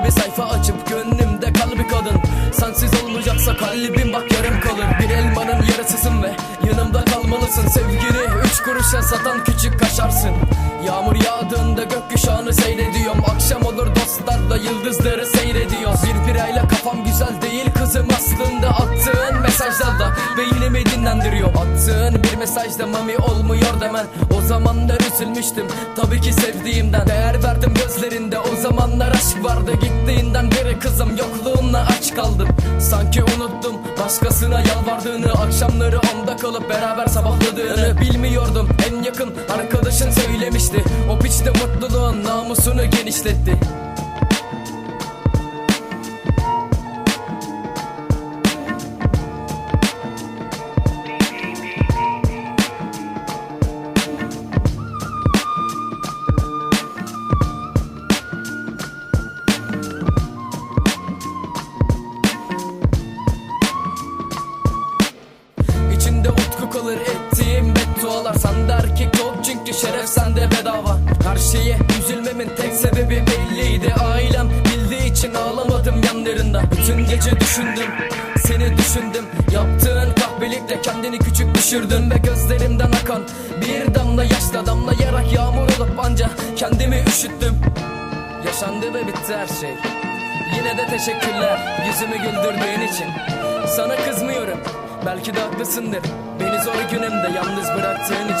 Yeni bir sayfa açıp gönlümde kal bir kadın. Sensiz olmayacaksa kalbim bak yarım kalır. Bir elmanın yarısısın ve yanımda kalmalısın. Sevgini üç kuruşa satan küçük kaşarsın. Yağmur yağdığında gökkuşağını seyrediyorum. Akşam olur dostlarla yıldızları seyrediyoruz Bir birayla kafam güzel değil kızım aslında Attığın mesajlarda beynimi dinlendiriyor. Attığın bir mesajda mami olmuyor demen. O zamanlar üzülmüştüm tabii ki sevdiğimden. Değer verdim gözlerinde o zamanlar aşk vardı Gittiğinden beri kızım yokluğunla aç kaldım. Sanki unuttum başkasına yalvardığını. Akşamları onda kalıp beraber sabahladığını Bilmiyordum. En yakın arkadaşın söylemişti. O piçte mutluluğun namusunu genişletti beddualar Sende erkek yok çünkü şeref sende bedava. Her şeye üzülmemin tek sebebi belliydi. Ailem bildiği için ağlamadım yanlarında Bütün gece düşündüm seni düşündüm. Yaptığın kahpelikle kendini küçük düşürdün Ve gözlerimden akan bir damla yaşla damlayarak yağmur olup anca kendimi üşüttüm. Yaşandı ve bitti her şey. Yine de teşekkürler yüzümü güldürdüğün için. Sana kızmıyorum belki de haklısındır zor günümde yalnız bıraktığın için